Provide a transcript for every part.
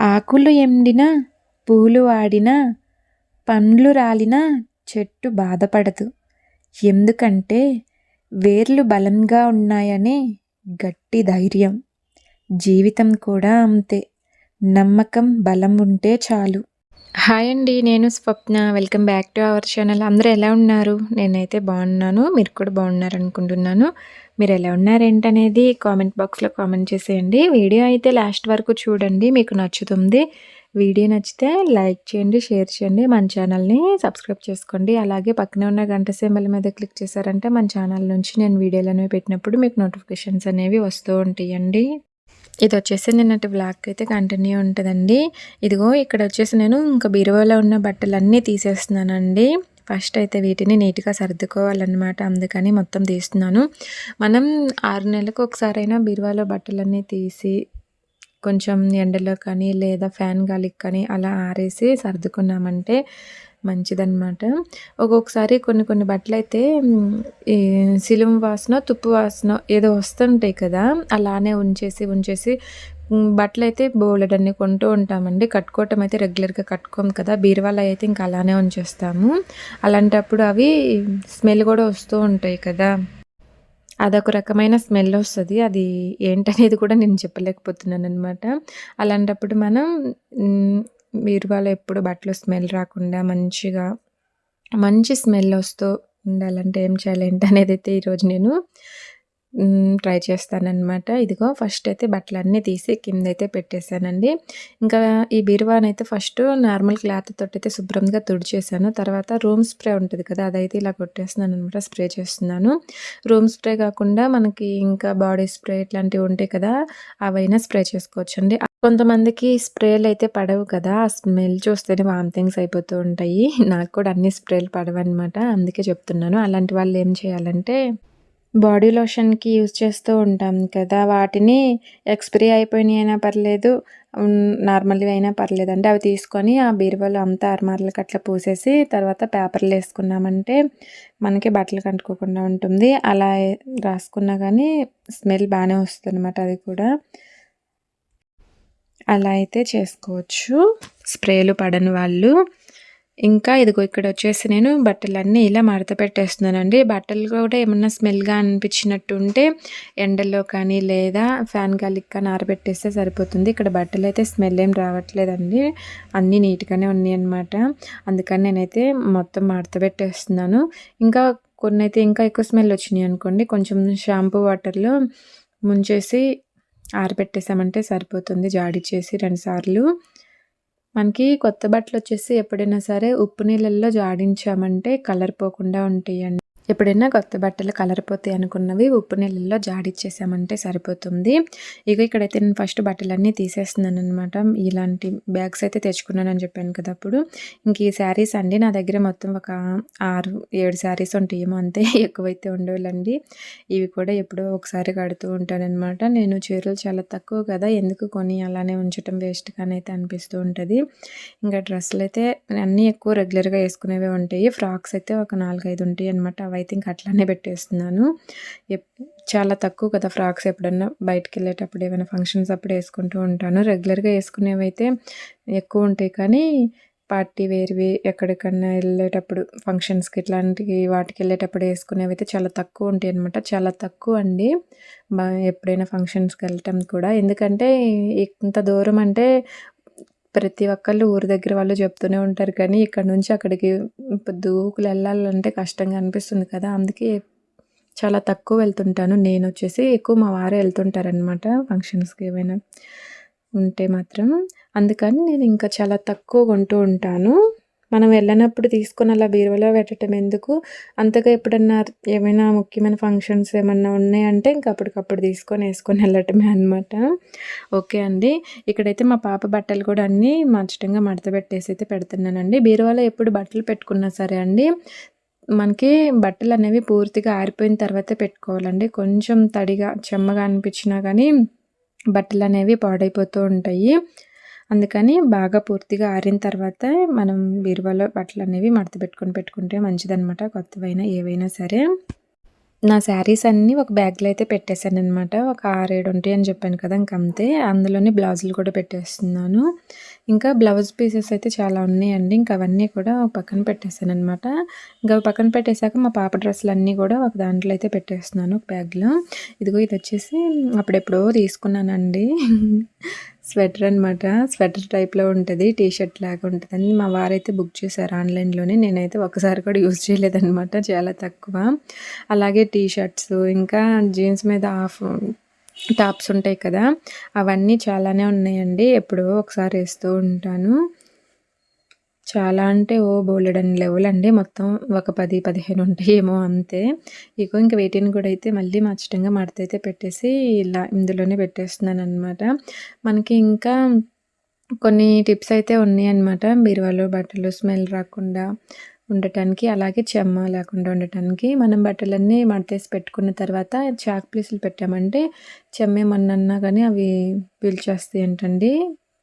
ఆకులు ఎండిన పూలు వాడిన పండ్లు రాలిన చెట్టు బాధపడదు. ఎందుకంటే వేర్లు బలంగా ఉన్నాయనే గట్టి ధైర్యం. జీవితం కూడా అంతే. నమ్మకం బలం ఉంటే చాలు. హాయ్ అండి నేను Swapna. Welcome back to our channel. అందరూ ఎలా ఉన్నారు? నేనైతే బాగున్నాను. మీరు కూడా బాగున్నారు అనుకుంటున్నాను మీరు ఎలా ఉన్నారేంటనేది కామెంట్ బాక్స్లో కామెంట్ చేసేయండి. వీడియో అయితే లాస్ట్ వరకు చూడండి మీకు నచ్చుతుంది. వీడియో నచ్చితే లైక్ చేయండి షేర్ చేయండి మన ఛానల్ని సబ్స్క్రైబ్ చేసుకోండి. అలాగే పక్కనే ఉన్న గంట సింబల్ మీద క్లిక్ చేశారంటే మన ఛానల్ నుంచి నేను వీడియోలు అనేవి పెట్టినప్పుడు మీకు నోటిఫికేషన్స్ అనేవి వస్తూ ఉంటాయండి. ఇది వచ్చేసి నిన్నటి బ్లాక్ అయితే కంటిన్యూ ఉంటుందండి. ఇదిగో ఇక్కడ వచ్చేసి నేను ఇంకా బీరువాలో ఉన్న బట్టలన్నీ తీసేస్తున్నానండి. ఫస్ట్ అయితే వీటిని నీట్గా సర్దుకోవాలన్నమాట. అందుకని మొత్తం తీస్తున్నాను. మనం ఆరు నెలలకు ఒకసారైనా బీరువాలో బట్టలన్నీ తీసి కొంచెం ఎండలో కానీ లేదా ఫ్యాన్ గాలికి కానీ అలా ఆరేసి సర్దుకున్నామంటే మంచిదన్నమాట. ఒక్కొక్కసారి కొన్ని కొన్ని బట్టలు అయితే ఈ సిలుం వాసన తుప్పు వాసన ఏదో వస్తుంటాయి కదా అలానే ఉంచేసి ఉంచేసి బట్టలు అయితే బోలెడన్ని కొంటూ ఉంటామండి. కట్టుకోవటం అయితే రెగ్యులర్గా కట్టుకోము కదా. బీరువాలో అయితే ఇంకా అలానే ఉంచేస్తాము. అలాంటప్పుడు అవి స్మెల్ కూడా వస్తూ ఉంటాయి కదా. అదొక రకమైన స్మెల్ వస్తుంది. అది ఏంటనేది కూడా నేను చెప్పలేకపోతున్నాను అనమాట అలాంటప్పుడు మనం బీరువాలో ఎప్పుడు బట్టలు స్మెల్ రాకుండా మంచిగా మంచి స్మెల్ వస్తూ ఉండాలంటే ఏం చేయాలి ఏంటనేది అయితే ఈరోజు నేను ట్రై చేస్తానన్నమాట. ఇదిగో ఫస్ట్ అయితే బట్టలన్నీ తీసి కింద అయితే పెట్టేశానండి. ఇంకా ఈ బీరువానైతే ఫస్ట్ నార్మల్ క్లాత్ తోటి అయితే శుభ్రంగా తుడిచేసాను తర్వాత రూమ్ స్ప్రే ఉంటుంది కదా అదైతే ఇలా కొట్టేస్తున్నాను అనమాట స్ప్రే చేస్తున్నాను. రూమ్ స్ప్రే కాకుండా మనకి ఇంకా బాడీ స్ప్రే ఇట్లాంటివి ఉంటాయి కదా అవైనా స్ప్రే చేసుకోవచ్చండి. కొంతమందికి స్ప్రేలు అయితే పడవు కదా ఆ స్మెల్ చూస్తేనే వామిటింగ్స్ అయిపోతూ ఉంటాయి. నాకు కూడా అన్ని స్ప్రేలు పడవన్నమాట అనమాట అందుకే చెప్తున్నాను. అలాంటి వాళ్ళు ఏం చేయాలంటే బాడీ లోషన్కి యూజ్ చేస్తూ ఉంటాం కదా వాటిని ఎక్స్పైరీ అయిపోయినాయి అయినా పర్లేదు నార్మల్గా అయినా పర్లేదు. అంటే అవి తీసుకొని ఆ బీరువాలో అంతా అర్మార్లకు అట్లా పూసేసి తర్వాత పేపర్లు వేసుకున్నామంటే మనకి బట్టలు కంటుకోకుండా ఉంటుంది. అలా రాసుకున్నా కానీ స్మెల్ బాగానే వస్తుంది అనమాట అది కూడా. అలా అయితే చేసుకోవచ్చు. స్ప్రేలు పడని వాళ్ళు ఇంకా ఇదిగో ఇక్కడ వచ్చేసి నేను బట్టలన్నీ ఇలా మడత పెట్టేస్తున్నానండి. బట్టలు కూడా ఏమన్నా స్మెల్గా అనిపించినట్టు ఉంటే ఎండల్లో కానీ లేదా ఫ్యాన్ గాలికి కానీ ఆరబెట్టేస్తే సరిపోతుంది. ఇక్కడ బట్టలు అయితే స్మెల్ ఏం రావట్లేదండి. అన్నీ నీట్గానే ఉన్నాయి అనమాట అందుకని నేనైతే మొత్తం మడత పెట్టేస్తున్నాను. ఇంకా కొన్ని అయితే ఇంకా ఎక్కువ స్మెల్ వచ్చినాయి అనుకోండి కొంచెం షాంపూ వాటర్లో ముంచేసి ఆరబెట్టేసామంటే సరిపోతుంది. జాడిచ్చేసి రెండుసార్లు మనకి కొత్త బట్టలు వచ్చేసి ఎప్పుడైనా సరే ఉప్పు నీళ్ళల్లో జాడించామంటే కలర్ పోకుండా ఉంటాయండి. ఎప్పుడైనా కొత్త బట్టలు కలర్ పోతాయి అనుకున్నవి ఉప్పు నీళ్ళల్లో జాడిచ్చేసామంటే సరిపోతుంది. ఇక ఇక్కడైతే నేను ఫస్ట్ బట్టలన్నీ తీసేస్తున్నాను అనమాట ఇలాంటి బ్యాగ్స్ అయితే తెచ్చుకున్నాను అని చెప్పాను కదా అప్పుడు. ఇంక ఈ శారీస్ అండి నా దగ్గర మొత్తం ఒక ఆరు ఏడు శారీస్ ఉంటాయేమో అంతే. ఎక్కువైతే ఉండవులండి. ఇవి కూడా ఎప్పుడో ఒకసారి కడుతూ ఉంటానన్నమాట. నేను చీరలు చాలా తక్కువ కదా ఎందుకు కొని అలానే ఉంచడం వేస్ట్గానే అయితే అనిపిస్తూ ఉంటుంది. ఇంకా డ్రెస్సులు అయితే అన్నీ ఎక్కువ రెగ్యులర్గా వేసుకునేవే ఉంటాయి. ఫ్రాక్స్ అయితే ఒక నాలుగైదు ఉంటాయి అనమాట అయితే ఇంకా అట్లానే పెట్టేస్తున్నాను. చాలా తక్కువ కదా ఫ్రాక్స్ ఎప్పుడన్నా బయటకు వెళ్ళేటప్పుడు ఏమైనా ఫంక్షన్స్ అప్పుడు వేసుకుంటూ ఉంటాను. రెగ్యులర్గా వేసుకునేవి అయితే ఎక్కువ ఉంటాయి కానీ పార్టీ వేరువి ఎక్కడికన్నా వెళ్ళేటప్పుడు ఫంక్షన్స్కి ఇట్లాంటివి వాటికి వెళ్ళేటప్పుడు వేసుకునేవి అయితే చాలా తక్కువ ఉంటాయి అనమాట చాలా తక్కువ అండి. ఎప్పుడైనా ఫంక్షన్స్కి వెళ్ళటం కూడా. ఎందుకంటే ఇంత దూరం అంటే ప్రతి ఒక్కళ్ళు ఊరి దగ్గర వాళ్ళు చెప్తూనే ఉంటారు కానీ ఇక్కడ నుంచి అక్కడికి దూకులు వెళ్ళాలంటే కష్టంగా అనిపిస్తుంది కదా. అందుకే చాలా తక్కువ వెళ్తుంటాను. నేను వచ్చేసి ఎక్కువ మా వారే వెళ్తుంటారనమాట ఫంక్షన్స్కి ఏమైనా ఉంటే మాత్రం. అందుకని నేను ఇంకా చాలా తక్కువ కొంటూ ఉంటాను. మనం వెళ్ళినప్పుడు తీసుకొని అలా బీరువాలో పెట్టడం ఎందుకు? అంతగా ఎప్పుడన్నా ఏమైనా ముఖ్యమైన ఫంక్షన్స్ ఏమన్నా ఉన్నాయంటే ఇంకా అప్పటికప్పుడు తీసుకొని వేసుకొని వెళ్ళటమే అనమాట ఓకే అండి. ఇక్కడైతే మా పాప బట్టలు కూడా అన్నీ మంచటంగా మడత పెట్టేసి అయితే పెడుతున్నానండి. బీరువాలో ఎప్పుడు బట్టలు పెట్టుకున్నా సరే అండి మనకి బట్టలు అనేవి పూర్తిగా ఆరిపోయిన తర్వాతే పెట్టుకోవాలండి. కొంచెం తడిగా చెమ్మగా అనిపించినా కానీ బట్టలు అనేవి పాడైపోతూ ఉంటాయి. అందుకని బాగా పూర్తిగా ఆరిన తర్వాత మనం బీరువాలో బట్టలు అనేవి మడత పెట్టుకొని పెట్టుకుంటే మంచిదనమాట కొత్తవైనా ఏవైనా సరే. నా శారీస్ అన్నీ ఒక బ్యాగ్లో అయితే పెట్టేశాను అనమాట ఒక ఆరేడు ఉంటాయి అని చెప్పాను కదా ఇంక అంతే. అందులోనే బ్లౌజులు కూడా పెట్టేస్తున్నాను. ఇంకా బ్లౌజ్ పీసెస్ అయితే చాలా ఉన్నాయండి. ఇంకా అవన్నీ కూడా ఒక పక్కన పెట్టేశాను అనమాట ఇంకా పక్కన పెట్టేశాక మా పాప డ్రెస్సులు అన్నీ కూడా ఒక దాంట్లో అయితే పెట్టేస్తున్నాను ఒక బ్యాగ్లో. ఇదిగో ఇది వచ్చేసి అప్పుడెప్పుడో తీసుకున్నానండి. స్వెటర్ అనమాట స్వెటర్ టైప్లో ఉంటుంది టీ షర్ట్ లాగా ఉంటుందని మా వారైతే బుక్ చేశారు ఆన్లైన్లోనే నేనైతే ఒకసారి కూడా యూజ్ చేయలేదన్నమాట చాలా తక్కువ. అలాగే టీ షర్ట్స్ ఇంకా జీన్స్ మీద ఆఫ్ టాప్స్ ఉంటాయి కదా అవన్నీ చాలానే ఉన్నాయండి. ఎప్పుడో ఒకసారి వేస్తూ ఉంటాను. చాలా అంటే ఓ బోలెడని లెవెల్ అండి. మొత్తం ఒక పది పదిహేను ఉంటాయేమో అంతే. ఇక ఇంక వీటిని కూడా అయితే మళ్ళీ మచ్చటంగా మడతైతే పెట్టేసి ఇలా ఇందులోనే పెట్టేస్తున్నాను అనమాట మనకి ఇంకా కొన్ని టిప్స్ అయితే ఉన్నాయి అనమాట బీరువాలో బట్టలు స్మెల్ రాకుండా ఉండటానికి అలాగే చెమ్మ లేకుండా ఉండటానికి. మనం బట్టలన్నీ మడతేసి పెట్టుకున్న తర్వాత చాక్ పీసులు పెట్టామంటే చెమ్మ ఏమన్నా కానీ అవి పీల్చేస్తాయి ఏంటండి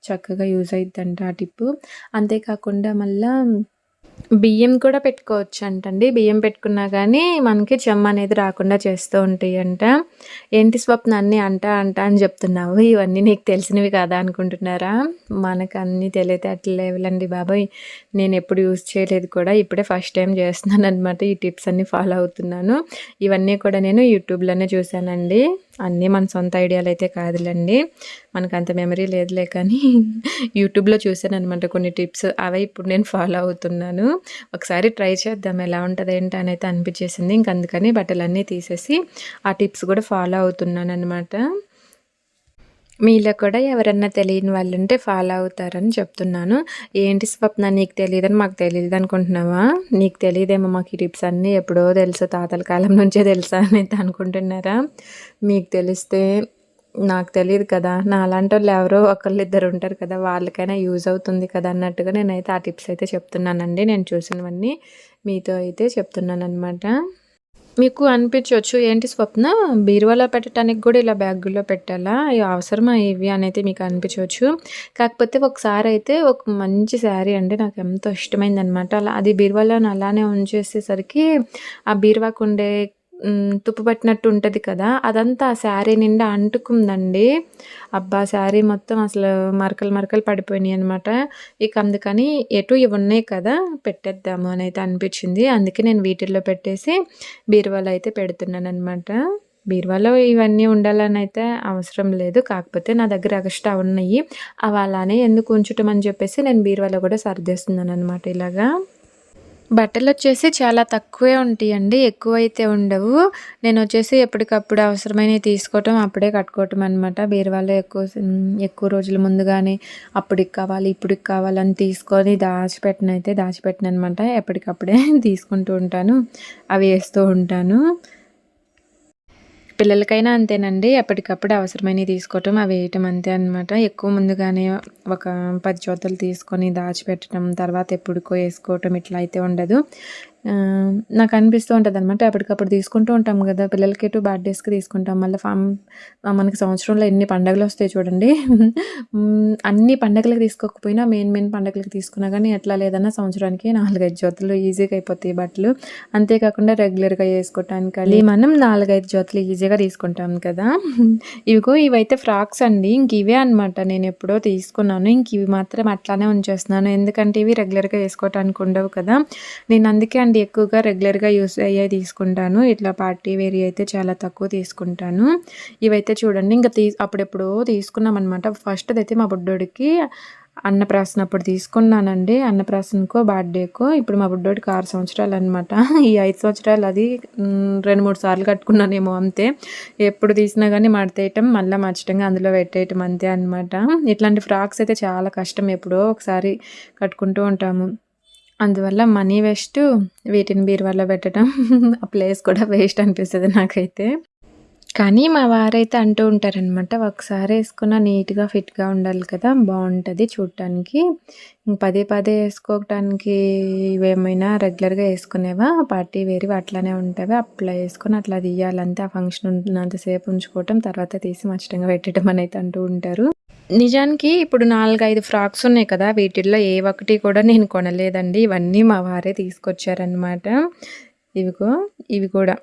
చక్కగా యూజ్ అవుతుందంట ఆ టిప్పు. అంతేకాకుండా మళ్ళీ బియ్యం కూడా పెట్టుకోవచ్చు అంటండి బియ్యం పెట్టుకున్నా కానీ మనకి చెమ్మ అనేది రాకుండా చేస్తూ ఉంటాయి అంట ఏంటి స్వప్న అన్నీ అంట అంట అని చెప్తున్నావు. ఇవన్నీ నీకు తెలిసినవి కదా అనుకుంటున్నారా? మనకు అన్నీ తెలియతే అట్లా బాబాయ్. నేను ఎప్పుడు యూజ్ చేయలేదు కూడా. ఇప్పుడే ఫస్ట్ టైం చేస్తున్నాను అనమాట ఈ టిప్స్ అన్నీ ఫాలో అవుతున్నాను. ఇవన్నీ కూడా నేను యూట్యూబ్లోనే చూశానండి. అన్నీ మన సొంత ఐడియాలు అయితే కాదులండి. మనకు అంత మెమరీ లేదులే కానీ యూట్యూబ్లో చూశాను అనమాట కొన్ని టిప్స్. అవే ఇప్పుడు నేను ఫాలో అవుతున్నాను. ఒకసారి ట్రై చేద్దాం ఎలా ఉంటుంది ఏంటి అని అయితే అనిపించేసింది. ఇంక అందుకని బట్టలన్నీ తీసేసి ఆ టిప్స్ కూడా ఫాలో అవుతున్నాను అనమాట మీలో కూడా ఎవరన్నా తెలియని వాళ్ళు ఉంటే ఫాలో అవుతారని చెప్తున్నాను. ఏంటి స్వప్న నీకు తెలియదని మాకు తెలియదు అనుకుంటున్నావా? నీకు తెలియదేమో మాకు ఈ టిప్స్ అన్నీ ఎప్పుడో తెలుసు తాతల కాలం నుంచే తెలుసా అని అనుకుంటున్నారా? మీకు తెలిస్తే నాకు తెలియదు కదా. నా అలాంటి వాళ్ళు ఎవరో ఒకళ్ళు ఇద్దరు ఉంటారు కదా వాళ్ళకైనా యూజ్ అవుతుంది కదా అన్నట్టుగా నేనైతే ఆ టిప్స్ అయితే చెప్తున్నానండి. నేను చూసినవన్నీ మీతో అయితే చెప్తున్నాను అనమాట మీకు అనిపించవచ్చు ఏంటి స్వప్న? బీరువాలో పెట్టడానికి కూడా ఇలా బ్యాగుల్లో పెట్టాలా? అవసరమా ఇవి అనేది మీకు అనిపించవచ్చు కాకపోతే ఒకసారి అయితే ఒక మంచి శారీ అండి నాకు ఎంతో ఇష్టమైంది అనమాట అలా అది బీరువాలో అలానే ఉంచేసేసరికి ఆ బీరువాకు ఉండే తుప్పు పట్టినట్టు ఉంటుంది కదా అదంతా ఆ శారీ నిండా అంటుకుందండి. అబ్బా శారీ మొత్తం అసలు మరకలు మరకలు పడిపోయినాయి అనమాట ఇక అందుకని ఎటు ఇవి ఉన్నాయి కదా పెట్టేద్దాము అని అయితే అనిపించింది. అందుకే నేను వీటిల్లో పెట్టేసి బీరువాలో అయితే పెడుతున్నాను అనమాట బీరువాలో ఇవన్నీ ఉండాలని అయితే అవసరం లేదు. కాకపోతే నా దగ్గర ఎక్స్ట్రా ఉన్నాయి. అవి అలానే ఎందుకు ఉంచటం అని చెప్పేసి నేను బీరువాలో కూడా సర్దేస్తున్నాను అనమాట ఇలాగా. బట్టలు వచ్చేసి చాలా తక్కువే ఉంటాయండి ఎక్కువ అయితే ఉండవు. నేను వచ్చేసి ఎప్పటికప్పుడు అవసరమైనవి తీసుకోవటం అప్పుడే కట్టుకోవటం అనమాట బీరువాలో ఎక్కువ ఎక్కువ రోజుల ముందుగానే అప్పటికి కావాలి ఇప్పటికి కావాలని తీసుకొని దాచిపెట్టిన అయితే దాచిపెట్టిన అనమాట ఎప్పటికప్పుడే తీసుకుంటూ ఉంటాను అవి వేస్తూ ఉంటాను. పిల్లలకైనా అంతేనండి. ఎప్పటికప్పుడు అవసరమైనవి తీసుకోవటం అవి వేయటం అంతే అనమాట ఎక్కువ ముందుగానే ఒక పది జోతలు తీసుకొని దాచిపెట్టడం తర్వాత ఎప్పుడుకో వేసుకోవటం ఇట్లా అయితే ఉండదు. నాకు అనిపిస్తూ ఉంటుంది అనమాట ఎప్పటికప్పుడు తీసుకుంటూ ఉంటాం కదా. పిల్లలకి ఎటు బర్త్డేస్కి తీసుకుంటాం. మళ్ళీ ఫామ్ మనకి సంవత్సరంలో ఎన్ని పండగలు వస్తాయి చూడండి. అన్ని పండగలకు తీసుకోకపోయినా మెయిన్ మెయిన్ పండగలకు తీసుకున్నా కానీ ఎట్లా లేదన్నా సంవత్సరానికి నాలుగైదు జోతులు ఈజీగా అయిపోతాయి బట్టలు. అంతేకాకుండా రెగ్యులర్గా వేసుకోవటానికి మనం నాలుగైదు జోతులు ఈజీగా తీసుకుంటాం కదా. ఇవిగో ఇవైతే ఫ్రాక్స్ అండి. ఇంక ఇవే అనమాట నేను ఎప్పుడో తీసుకున్నాను. ఇంక ఇవి మాత్రం అట్లానే ఉంచేస్తున్నాను. ఎందుకంటే ఇవి రెగ్యులర్గా వేసుకోవటానికి ఉండవు కదా. నేను అందుకే అండి ఎక్కువగా రెగ్యులర్గా యూస్ అయ్యే తీసుకుంటాను. ఇట్లా పార్టీ వేరీ అయితే చాలా తక్కువ తీసుకుంటాను. ఇవైతే చూడండి ఇంకా తీ అప్పుడెప్పుడో తీసుకున్నాం అనమాట ఫస్ట్ అయితే మా బుడ్డోడికి అన్నప్రాసన అప్పుడు తీసుకున్నానండి. అన్నప్రాసనకో బర్త్డేకో ఇప్పుడు మా బుడ్డోడికి ఆరు సంవత్సరాలు అనమాట ఈ ఐదు సంవత్సరాలు అది రెండు మూడు సార్లు కట్టుకున్నానేమో అంతే. ఎప్పుడు తీసినా కానీ మడతేయటం మళ్ళీ మచ్చటంగా అందులో పెట్టేయటం అంతే అనమాట ఇట్లాంటి ఫ్రాక్స్ అయితే చాలా కష్టం. ఎప్పుడో ఒకసారి కట్టుకుంటూ ఉంటాము. అందువల్ల మనీ వేస్ట్ వీటిని బీరువాలో పెట్టడం ఆ ప్లేస్ కూడా వేస్ట్ అనిపిస్తుంది నాకైతే. కానీ మా వారైతే అంటూ ఉంటారనమాట ఒకసారి వేసుకున్న నీట్గా ఫిట్గా ఉండాలి కదా బాగుంటుంది చూడటానికి పదే పదే వేసుకోవటానికి ఇవేమైనా రెగ్యులర్గా వేసుకునేవా? పార్టీ వేరి అట్లానే ఉంటాయి అట్లా వేసుకొని అట్లా తీయాలంతే. ఆ ఫంక్షన్ ఉన్నంతసేపు ఉంచుకోవటం తర్వాత తీసి మచ్చటంగా పెట్టడం అని అయితే అంటూ ఉంటారు. నిజానికి ఇప్పుడు నాలుగైదు ఫ్రాక్స్ ఉన్నాయి కదా వీటిల్లో ఏ ఒక్కటి కూడా నేను కొనలేదండి. ఇవన్నీ మా వారే తీసుకొచ్చారనమాట ఇవిగో ఇవి కూడా.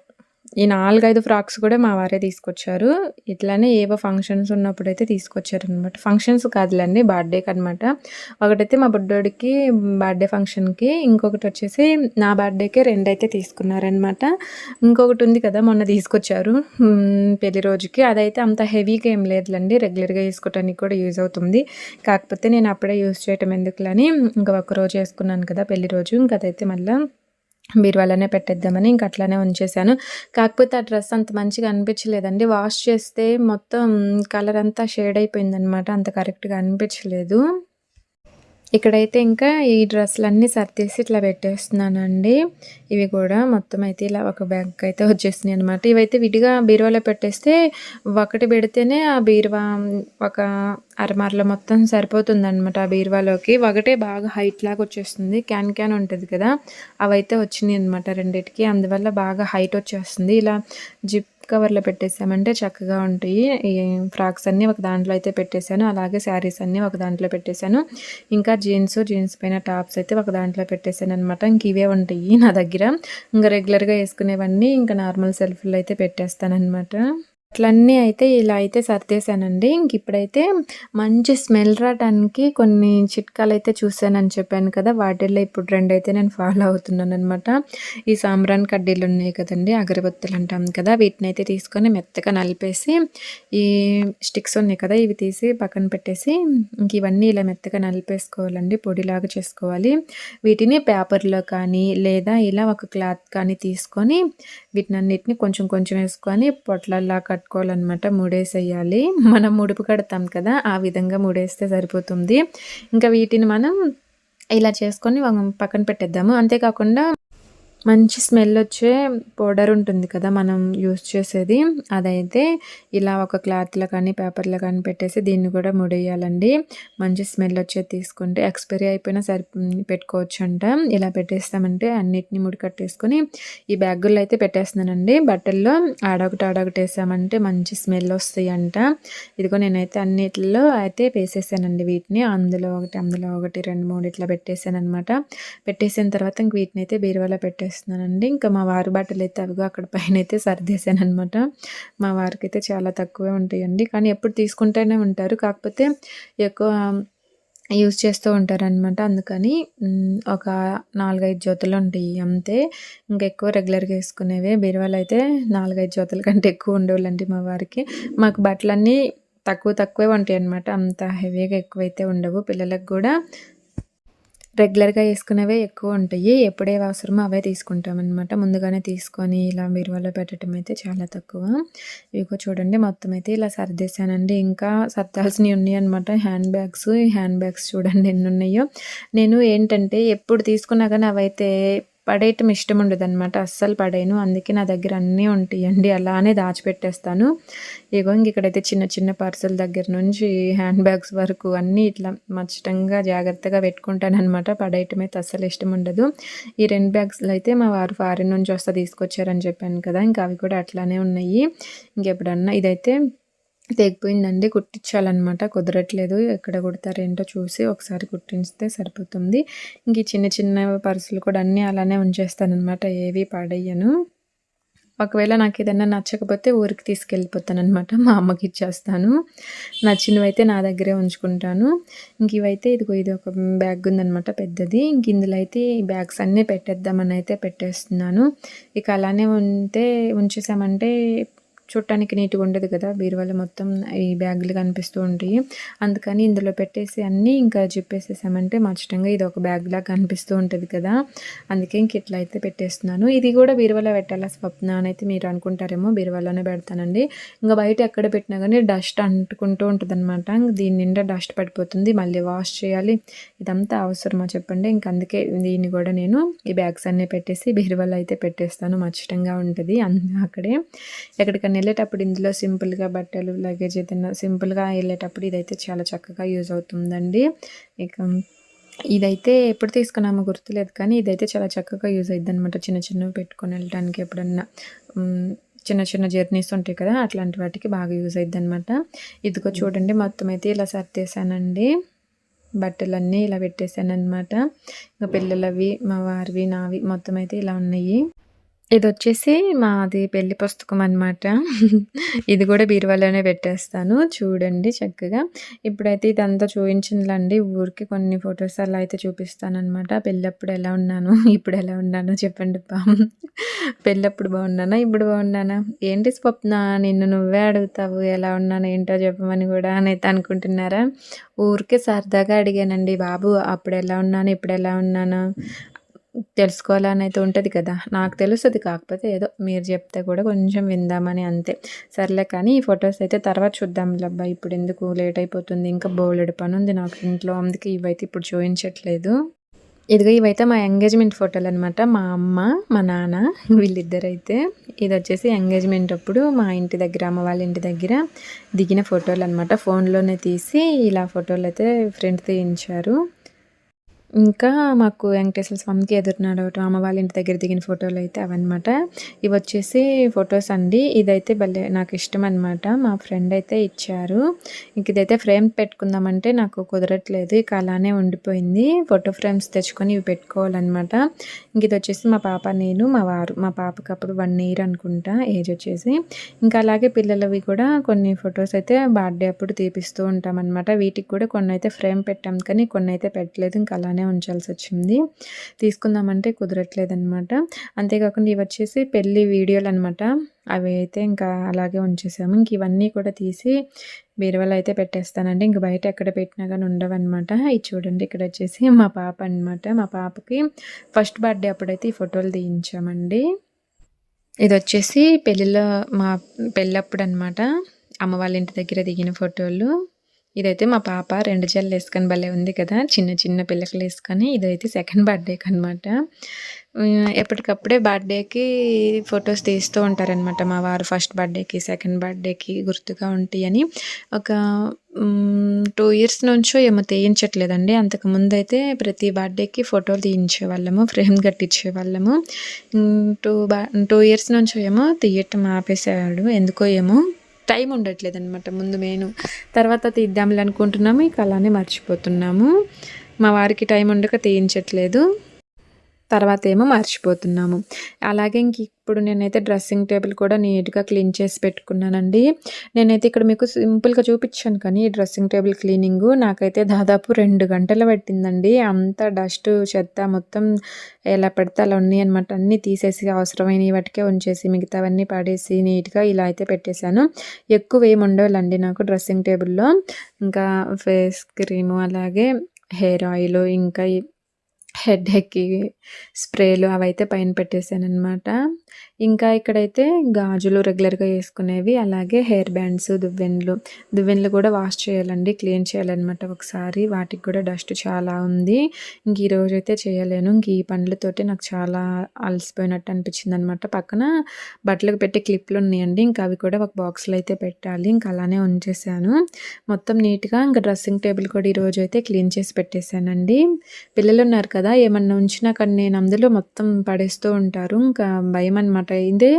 ఈ నాలుగైదు ఫ్రాక్స్ కూడా మా వారే తీసుకొచ్చారు. ఇట్లానే ఏవో ఫంక్షన్స్ ఉన్నప్పుడైతే తీసుకొచ్చారనమాట ఫంక్షన్స్ కాదులేండి బర్త్డేకి అనమాట ఒకటైతే మా బుడ్డోడికి బర్త్డే ఫంక్షన్కి ఇంకొకటి వచ్చేసి నా బర్త్డేకి రెండు అయితే తీసుకున్నారనమాట ఇంకొకటి ఉంది కదా మొన్న తీసుకొచ్చారు. పెళ్ళి రోజుకి. అదైతే అంత హెవీగా ఏం లేదులేండి రెగ్యులర్గా వేసుకోవడానికి కూడా యూజ్ అవుతుంది. కాకపోతే నేను అప్పుడే యూజ్ చేయటం ఎందుకులని ఇంకా ఒక రోజు వేసుకున్నాను కదా పెళ్ళి రోజు. ఇంకా అదైతే మళ్ళీ బీరువాలోనే పెట్టేద్దామని ఇంక అట్లానే ఉంచేసాను కాకపోతే ఆ డ్రెస్ అంత మంచిగా అనిపించలేదండి. వాష్ చేస్తే మొత్తం కలర్ అంతా షేడ్ అయిపోయిందనమాట అంత కరెక్ట్గా అనిపించలేదు. ఇక్కడైతే ఇంకా ఈ డ్రెస్సులన్నీ సర్దేసి ఇట్లా పెట్టేస్తున్నానండి. ఇవి కూడా మొత్తం అయితే ఇలా ఒక బ్యాగ్ అయితే వచ్చేసినాయి అనమాట ఇవైతే విడిగా బీరువాలో పెట్టేస్తే ఒకటి పెడితేనే ఆ బీరువా ఒక అరమార్లో మొత్తం సరిపోతుంది అనమాట ఆ బీరువాలోకి. ఒకటే బాగా హైట్ లాగా వచ్చేస్తుంది. క్యాన్ క్యాన్ ఉంటుంది కదా. అవైతే వచ్చినాయి అనమాట రెండిటికి. అందువల్ల బాగా హైట్ వచ్చేస్తుంది. ఇలా జిప్ కవర్లో పెట్టేసామంటే చక్కగా ఉంటాయి. ఈ ఫ్రాక్స్ అన్నీ ఒక దాంట్లో అయితే పెట్టేశాను. అలాగే శారీస్ అన్నీ ఒక దాంట్లో పెట్టేశాను. ఇంకా జీన్స్ జీన్స్ పైన టాప్స్ అయితే ఒక దాంట్లో పెట్టేశాను అనమాట ఇంక ఇవే ఉంటాయి నా దగ్గర. ఇంకా రెగ్యులర్గా వేసుకునేవన్నీ ఇంకా నార్మల్ సెల్ఫ్లో అయితే పెట్టేస్తాను అనమాట అట్లన్నీ అయితే ఇలా అయితే సర్దేశానండి. ఇంక ఇప్పుడైతే మంచి స్మెల్ రావడానికి కొన్ని చిట్కాలు అయితే చూశానని చెప్పాను కదా వాటిల్లో ఇప్పుడు రెండు అయితే నేను ఫాలో అవుతున్నాను అనమాట ఈ సాంబ్రాన్ కడ్డీలు ఉన్నాయి కదండి అగరబత్తులు అంటాం కదా వీటిని అయితే తీసుకొని మెత్తగా నలిపేసి ఈ స్టిక్స్ ఉన్నాయి కదా ఇవి తీసి పక్కన పెట్టేసి ఇంక ఇవన్నీ ఇలా మెత్తగా నలిపేసుకోవాలండి పొడిలాగా చేసుకోవాలి. వీటిని పేపర్లో కానీ లేదా ఇలా ఒక క్లాత్ కానీ తీసుకొని వీటినన్నిటిని కొంచెం కొంచెం వేసుకొని పొట్లల్లా కట్టుకోవాలన్నమాట మూడేసేయాలి. మనం ముడుపు కడతాం కదా ఆ విధంగా ముడేస్తే సరిపోతుంది. ఇంకా వీటిని మనం ఇలా చేసుకొని పక్కన పెట్టేద్దాము. అంతేకాకుండా మంచి స్మెల్ వచ్చే పౌడర్ ఉంటుంది కదా మనం యూస్ చేసేది. అదైతే ఇలా ఒక క్లాత్లో కానీ పేపర్లో కానీ పెట్టేసి దీన్ని కూడా ముడేయాలండి. మంచి స్మెల్ వచ్చేది తీసుకుంటే ఎక్స్పైరీ అయిపోయినా సరి పెట్టుకోవచ్చు అంట ఇలా పెట్టేస్తామంటే అన్నిటిని ముడికట్టేసుకొని ఈ బ్యాగుల్లో అయితే పెట్టేస్తున్నానండి. బట్టల్లో ఆడొకటి ఆడొకటి వేసామంటే మంచి స్మెల్ వస్తాయి అంట ఇదిగో నేనైతే అన్నిటిలో అయితే వేసేసానండి వీటిని. అందులో ఒకటి అందులో ఒకటి రెండు మూడు ఇట్లా పెట్టేసాను అనమాట పెట్టేసిన తర్వాత ఇంక వీటిని అయితే బీరువాలో పెట్టేస్తున్నానండి ఇంకా మా వారి బట్టలు అయితే అవిగో అక్కడ పైన అయితే సర్దేశాను అనమాట మా వారికి అయితే చాలా తక్కువే ఉంటాయండి. కానీ ఎప్పుడు తీసుకుంటూనే ఉంటారు. కాకపోతే ఎక్కువ యూస్ చేస్తూ ఉంటారనమాట అందుకని ఒక నాలుగైదు జోతలు ఉంటాయి. అంతే. ఇంకా ఎక్కువ రెగ్యులర్గా వేసుకునేవే. బీరువాలు అయితే నాలుగైదు జోతల కంటే ఎక్కువ ఉండేవాళ్ళండి మా వారికి. మాకు బట్టలన్నీ తక్కువ తక్కువే ఉంటాయి అనమాట అంత హెవీగా ఎక్కువైతే ఉండవు. పిల్లలకు కూడా రెగ్యులర్గా వేసుకునేవే ఎక్కువ ఉంటాయి. ఎప్పుడే అవసరమో అవే తీసుకుంటామన్నమాట ముందుగానే తీసుకొని ఇలా బీరువాలో పెట్టడం అయితే చాలా తక్కువ. ఇవిగో చూడండి మొత్తం అయితే ఇలా సర్దేశానండి. ఇంకా సర్దాల్సినవి ఉన్నాయి అనమాట హ్యాండ్ బ్యాగ్స్. ఈ హ్యాండ్ బ్యాగ్స్ చూడండి ఎన్ని ఉన్నాయో. నేను ఏంటంటే ఎప్పుడు తీసుకున్నా కానీ అవైతే పడేయటం ఇష్టం ఉండదు అనమాట అస్సలు పడేయను. అందుకే నా దగ్గర అన్నీ ఉంటాయండి. అలానే దాచిపెట్టేస్తాను. ఇగో ఇంక ఇక్కడైతే చిన్న చిన్న పర్సుల దగ్గర నుంచి హ్యాండ్ బ్యాగ్స్ వరకు అన్నీ ఇట్లా మచ్చటంగా జాగ్రత్తగా పెట్టుకుంటాను అనమాట పడేయటం అయితే అస్సలు ఇష్టం ఉండదు. ఈ రెండు బ్యాగ్స్లో అయితే మా వారు ఫారిన్ నుంచి వస్తే తీసుకొచ్చారని చెప్పాను కదా ఇంకా అవి కూడా అట్లానే ఉన్నాయి. ఇంకెప్పుడన్నా ఇదైతే తెగిపోయిందండి కుట్టించాలన్నమాట. కుదరట్లేదు ఎక్కడ కుడతారేంటో చూసి ఒకసారి కుట్టించితే సరిపోతుంది. ఇంక చిన్న చిన్న పర్సులు కూడా అన్నీ అలానే ఉంచేస్తానమాట ఏవి పాడయ్యను. ఒకవేళ నాకు ఏదైనా నచ్చకపోతే ఊరికి తీసుకెళ్ళిపోతాను అనమాట మా అమ్మకి ఇచ్చేస్తాను. నచ్చినవి అయితే నా దగ్గరే ఉంచుకుంటాను. ఇంక ఇవైతే ఇదిగో ఇది ఒక బ్యాగ్ ఉందనమాట పెద్దది. ఇంక ఇందులో అయితే ఈ బ్యాగ్స్ అన్నీ పెట్టేద్దామని అయితే పెట్టేస్తున్నాను. ఇక అలానే ఉంటే ఉంచేసామంటే చూడటానికి నీట్గా ఉండదు కదా బీరువాలో మొత్తం ఈ బ్యాగులు కనిపిస్తూ ఉంటాయి. అందుకని ఇందులో పెట్టేసి అన్నీ ఇంకా చెప్పేసేసామంటే మచ్చటంగా ఇది ఒక బ్యాగ్ లాగా కనిపిస్తూ ఉంటుంది కదా. అందుకే ఇంక ఇట్లా అయితే పెట్టేస్తున్నాను. ఇది కూడా బీరువాలో పెట్టాలా స్వప్న అయితే మీరు అనుకుంటారేమో బీరువాలోనే పెడతానండి. ఇంకా బయట ఎక్కడ పెట్టినా కానీ డస్ట్ అంటుకుంటూ ఉంటుంది అనమాట దీని నిండా డస్ట్ పడిపోతుంది మళ్ళీ వాష్ చేయాలి. ఇదంతా అవసరమా చెప్పండి. ఇంక అందుకే దీన్ని కూడా నేను ఈ బ్యాగ్స్ అన్నీ పెట్టేసి బీరువాలో అయితే పెట్టేస్తాను. మచ్చటంగా ఉంటుంది అక్కడే. ఎక్కడికైనా వెళ్ళేటప్పుడు ఇందులో సింపుల్గా బట్టలు లగేజ్ ఏదైనా సింపుల్గా వెళ్ళేటప్పుడు ఇదైతే చాలా చక్కగా యూజ్ అవుతుందండి. ఇక ఇదైతే ఎప్పుడు తీసుకున్నామో గుర్తులేదు కానీ ఇదైతే చాలా చక్కగా యూజ్ అయింది అనమాట చిన్న చిన్నవి పెట్టుకొని వెళ్ళడానికి ఎప్పుడన్నా. చిన్న చిన్న జర్నీస్ ఉంటాయి కదా అట్లాంటి వాటికి బాగా యూజ్ అయింది అనమాట ఇదిగో చూడండి మొత్తం అయితే ఇలా సర్దేశానండి. బట్టలన్నీ ఇలా పెట్టేశాను అనమాట ఇంకా పిల్లలవి మా వారివి నావి మొత్తం అయితే ఇలా ఉన్నాయి. ఇది వచ్చేసి మాది పెళ్ళి పుస్తకం అనమాట. ఇది కూడా బీరువాలోనే పెట్టేస్తాను. చూడండి చక్కగా. ఇప్పుడైతే ఇదంతా చూయించనులేండి. ఊరికి కొన్ని ఫొటోస్ అలా అయితే చూపిస్తానమాట పెళ్ళప్పుడు ఎలా ఉన్నాను, ఇప్పుడు ఎలా ఉన్నానో చెప్పండబ్బా! పెళ్ళప్పుడు బాగున్నానా? ఇప్పుడు బాగున్నానా? ఏంటి స్వప్న నిన్ను నువ్వే అడుగుతావు ఎలా ఉన్నాను ఏంటో చెప్పమని కూడా అనైతే అనుకుంటున్నారా? ఊరికే సరదాగా అడిగానండి బాబు. అప్పుడు ఎలా ఉన్నాను, ఇప్పుడు ఎలా ఉన్నాను తెలుసుకోవాలని అయితే ఉంటుంది కదా! నాకు తెలుస్తుంది కాకపోతే ఏదో మీరు చెప్తే కూడా కొంచెం విందామని అంతే. సర్లే కానీ ఈ ఫొటోస్ అయితే తర్వాత చూద్దాంలేబ్బా! ఇప్పుడెందుకు లేట్ అయిపోతుంది. ఇంకా బోలెడు ఉంది నాకు ఇంట్లో. అందుకే ఇవైతే ఇప్పుడు చూపించట్లేదు ఇదిగో ఇవైతే మా ఎంగేజ్‌మెంట్ ఫోటోలు అనమాట మా అమ్మ, మా నాన్న వీళ్ళిద్దరైతే. ఇదొచ్చేసి ఎంగేజ్‌మెంట్ అప్పుడు మా ఇంటి దగ్గర, అమ్మ వాళ్ళ ఇంటి దగ్గర దిగిన ఫోటోలు అనమాట ఫోన్‌లోనే తీసి ఇలా ఫోటోలు అయితే ఫ్రెండ్ తీయించారు. ఇంకా మాకు వెంకటేశ్వర స్వామికి ఎదురు నడవటం, అమ్మ వాళ్ళ ఇంటి దగ్గర దిగిన ఫోటోలు అయితే అవన్నమాట. ఇవి వచ్చేసి ఫొటోస్ అండి. ఇదైతే భలే నాకు ఇష్టం అనమాట. మా ఫ్రెండ్ అయితే ఇచ్చారు. ఇంక ఇదైతే ఫ్రేమ్ పెట్టుకుందామంటే నాకు కుదరట్లేదు. ఇక అలానే ఉండిపోయింది. ఫోటో ఫ్రేమ్స్ తెచ్చుకొని ఇవి పెట్టుకోవాలన్నమాట ఇంక ఇది వచ్చేసి మా పాప, నేను, మా వారు. మా పాపకి అప్పుడు వన్ ఇయర్ అనుకుంటా ఏజ్ వచ్చేసి. ఇంకా అలాగే పిల్లలవి కూడా కొన్ని ఫొటోస్ అయితే బర్త్‌డే అప్పుడు తీపిస్తూ ఉంటామన్నమాట వీటికి కూడా కొన్ని అయితే ఫ్రేమ్ పెట్టాం కానీ కొన్ని అయితే పెట్టలేదు. ఇంకా అలానే ఉంచాల్సి వచ్చింది. తీసుకుందామంటే కుదరట్లేదనమాట అంతేకాకుండా ఇవి వచ్చేసి పెళ్ళి వీడియోలు అనమాట అవి అయితే ఇంకా అలాగే ఉంచేసాము. ఇంక ఇవన్నీ కూడా తీసి బీరువాలో అయితే పెట్టేస్తానండి. ఇంక బయట ఎక్కడ పెట్టినా కానీ ఉండవన్నమాట. ఇది చూడండి ఇక్కడ వచ్చేసి మా పాప అనమాట మా పాపకి ఫస్ట్ బర్త్డే అప్పుడైతే ఈ ఫోటోలు తీయించామండి. ఇది వచ్చేసి పెళ్ళిలో మా పెళ్ళప్పుడు అనమాట అమ్మ వాళ్ళ ఇంటి దగ్గర దిగిన ఫోటోలు. ఇదైతే మా పాప రెండు జల్లు వేసుకొని భలే ఉంది కదా. చిన్న చిన్న పిల్లకలు వేసుకొని ఇదైతే సెకండ్ బర్త్డేకి అనమాట ఎప్పటికప్పుడే బర్త్డేకి ఫొటోస్ తీస్తూ ఉంటారనమాట మా వారు ఫస్ట్ బర్త్డేకి సెకండ్ బర్త్డేకి గుర్తుగా ఉంటాయని. అని ఒక టూ ఇయర్స్ నుంచో ఏమో తీయించట్లేదండి. అంతకుముందు అయితే ప్రతి బర్త్డేకి ఫోటోలు తీయించే వాళ్ళము ఫ్రేమ్ కట్టించే వాళ్ళము టూ బా టూ ఇయర్స్ నుంచో ఏమో తీయటం ఆపేసాడు ఎందుకో ఏమో టైం ఉండట్లేదు అనమాట ముందు మెయిన్ తర్వాత తీద్దాంలే అనుకుంటున్నాము ఇక అలానే మర్చిపోతున్నాము. మా వారికి టైం ఉండక తీయించట్లేదు. తర్వాత ఏమో మర్చిపోతున్నాము. అలాగే ఇంక ఇప్పుడు నేనైతే డ్రెస్సింగ్ టేబుల్ కూడా నీట్గా క్లీన్ చేసి పెట్టుకున్నానండి. నేనైతే ఇక్కడ మీకు సింపుల్గా చూపించాను కానీ ఈ డ్రెస్సింగ్ టేబుల్ క్లీనింగ్ నాకైతే దాదాపు రెండు గంటలు పట్టిందండి. అంత డస్ట్ చెత్త మొత్తం ఎలా పెడితే అలా ఉన్నాయి అనమాట అన్నీ తీసేసి అవసరమైన వాటికే ఉంచేసి మిగతావన్నీ పడేసి నీట్గా ఇలా అయితే పెట్టేశాను. ఎక్కువ ఏమి ఉండవాలండి నాకు డ్రెస్సింగ్ టేబుల్లో. ఇంకా ఫేస్ క్రీము అలాగే హెయిర్ ఆయిల్ ఇంకా హెడ్‌ఏక్‌కి స్ప్రేలు అవైతే పైన పెట్టేశాను అనమాట ఇంకా ఇక్కడైతే గాజులు రెగ్యులర్‌గా వేసుకునేవి అలాగే హెయిర్ బ్యాండ్స్, దువ్వెన్లు దువ్వెన్లు కూడా వాష్ చేయాలండి. క్లీన్ చేయాలన్నమాట ఒకసారి. వాటికి కూడా డస్ట్ చాలా ఉంది. ఇంక ఈరోజు అయితే చేయలేను. ఇంక ఈ పనులతోటి నాకు చాలా అలసిపోయినట్టు అనిపించిందనమాట. పక్కన బట్టలకు పెట్టే క్లిప్లు ఉన్నాయండి ఇంకా అవి కూడా ఒక బాక్స్‌లో అయితే పెట్టాలి. ఇంక అలానే ఉంచేసాను. మొత్తం నీట్‌గా ఇంకా డ్రెస్సింగ్ టేబుల్ కూడా ఈరోజు అయితే క్లీన్ చేసి పెట్టేశానండి. పిల్లలు ఉన్నారు కదా! ఏమన్నా ఉంచినా కానీ నేను అందులో మొత్తం పడేస్తూ ఉంటారు. ఇంకా భయం అనమాట ఇదే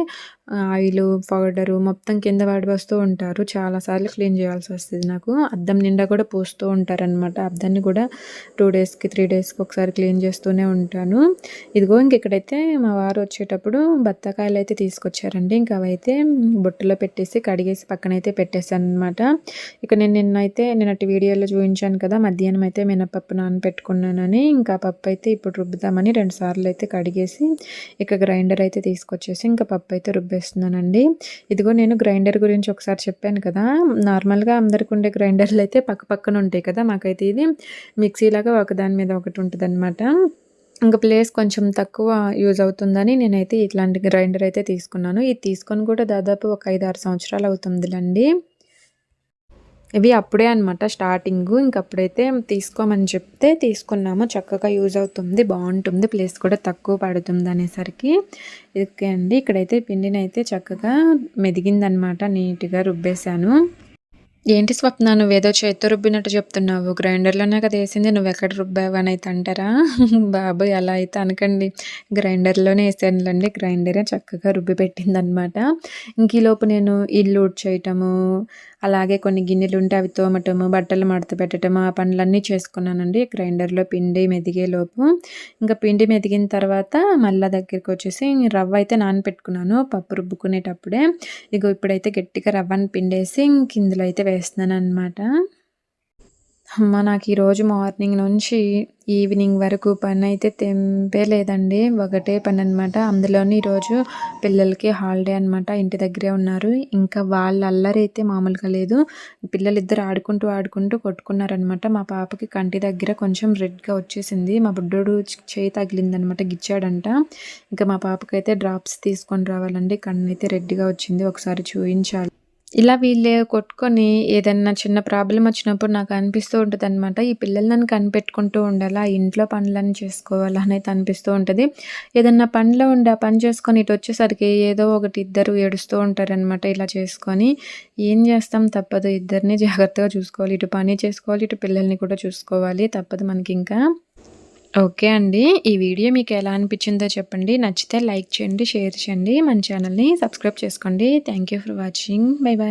ఆయిలు పౌడరు మొత్తం కింద పడిపోస్తూ ఉంటారు. చాలాసార్లు క్లీన్ చేయాల్సి వస్తుంది నాకు. అద్దం నిండా కూడా పోస్తూ ఉంటారనమాట అద్దాన్ని కూడా టూ డేస్కి త్రీ డేస్కి ఒకసారి క్లీన్ చేస్తూనే ఉంటాను. ఇదిగో ఇంక ఇక్కడైతే మా వారు వచ్చేటప్పుడు బత్తాకాయలు అయితే తీసుకొచ్చారండి. ఇంకా అవైతే బొట్టులో పెట్టేసి కడిగేసి పక్కనైతే పెట్టేశాను అనమాట ఇక నేను నిన్నైతే నిన్నటి వీడియోలో చూపించాను కదా మధ్యాహ్నం అయితే మినపప్పు నానపెట్టుకున్నానని. ఇంకా పప్పు అయితే ఇప్పుడు రుబ్బుతామని రెండు సార్లు అయితే కడిగేసి ఇక గ్రైండర్ అయితే తీసుకొచ్చేసి ఇంకా పప్పు అయితే రుబ్బు రుబ్బేస్తున్నానండి ఇదిగో నేను గ్రైండర్ గురించి ఒకసారి చెప్పాను కదా. నార్మల్గా అందరికి ఉండే గ్రైండర్లు అయితే పక్క పక్కన ఉంటాయి కదా మాకైతే ఇది. మిక్సీలాగా ఒకదాని మీద ఒకటి ఉంటుంది అనమాట ఇంకా ప్లేస్ కొంచెం తక్కువ యూజ్ అవుతుందని నేనైతే ఇట్లాంటి గ్రైండర్ అయితే తీసుకున్నాను. ఇది తీసుకొని కూడా దాదాపు ఒక ఐదు ఆరు సంవత్సరాలు అవుతుందిలండి. ఇవి అప్పుడే అనమాట స్టార్టింగ్. ఇంకప్పుడైతే తీసుకోమని చెప్తే తీసుకున్నాము. చక్కగా యూజ్ అవుతుంది బాగుంటుంది ప్లేస్ కూడా తక్కువ పడుతుంది అనేసరికి ఓకే అండి. ఇక్కడైతే పిండిని అయితే చక్కగా మెదిగిందనమాట నీట్గా రుబ్బేశాను. ఏంటి స్వప్న నువ్వేదో చేత్తో రుబ్బినట్టు చెప్తున్నావు. గ్రైండర్లోనే కదా వేసింది నువ్వు ఎక్కడ రుబ్బావు అని అయితే అంటారా? బాబు ఎలా అయితే అనకండి. గ్రైండర్లోనే వేసానులండి గ్రైండరే చక్కగా రుబ్బి పెట్టింది అనమాట ఇంక ఈలోపు నేను ఇల్లు చేయటము అలాగే కొన్ని గిన్నెలు ఉంటే అవి తోమటము బట్టలు మడత పెట్టడం ఆ పనులన్నీ చేసుకున్నానండి. గ్రైండర్లో పిండి మెదిగే లోపు. ఇంకా పిండి మెదిగిన తర్వాత మళ్ళీ దగ్గరికి వచ్చేసి రవ్వ అయితే నానపెట్టుకున్నాను. పప్పు రుబ్బుకునేటప్పుడే. ఇగో ఇప్పుడైతే గట్టిగా రవ్వను పిండేసి ఇంక ఇందులో అయితే వేస్తున్నాను అనమాట అమ్మ నాకు ఈరోజు మార్నింగ్ నుంచి ఈవినింగ్ వరకు పని అయితే తెంపే లేదండి. ఒకటే పని అనమాట అందులోని ఈరోజు పిల్లలకి హాలిడే అనమాట ఇంటి దగ్గరే ఉన్నారు. ఇంకా వాళ్ళ అల్లరి అయితే మామూలుగా లేదు. పిల్లలిద్దరు ఆడుకుంటూ ఆడుకుంటూ కొట్టుకున్నారనమాట మా పాపకి కంటి దగ్గర కొంచెం రెడ్గా వచ్చేసింది. మా బుడ్డోడు చేయి తగిలిందనమాట గిచ్చాడంట. ఇంకా మా పాపకైతే డ్రాప్స్ తీసుకొని రావాలండి. కన్ను అయితే రెడ్గా వచ్చింది. ఒకసారి చూపించాలి ఇలా వీళ్ళు కొట్టుకొని ఏదన్నా చిన్న ప్రాబ్లం వచ్చినప్పుడు నాకు అనిపిస్తూ ఉంటుంది అనమాట ఈ పిల్లలు నన్ను కనిపెట్టుకుంటూ ఉండాలా? ఇంట్లో పనులన్నీ చేసుకోవాలా? అనేది అనిపిస్తూ ఉంటుంది. ఏదన్నా పనిలో ఉండి ఆ పని చేసుకొని ఇటు వచ్చేసరికి ఏదో ఒకటి ఇద్దరు ఏడుస్తూ ఉంటారనమాట ఇలా చేసుకొని. ఏం చేస్తాం? తప్పదు. ఇద్దరిని జాగ్రత్తగా చూసుకోవాలి. ఇటు పని చేసుకోవాలి. ఇటు పిల్లల్ని కూడా చూసుకోవాలి. తప్పదు మనకి ఇంకా ఓకే అండి. ఈ వీడియో మీకు ఎలా అనిపించిందో చెప్పండి. నచ్చితే లైక్ చేయండి షేర్ చేయండి. మన ఛానల్ని సబ్స్క్రైబ్ చేసుకోండి. Thank you for watching. Bye bye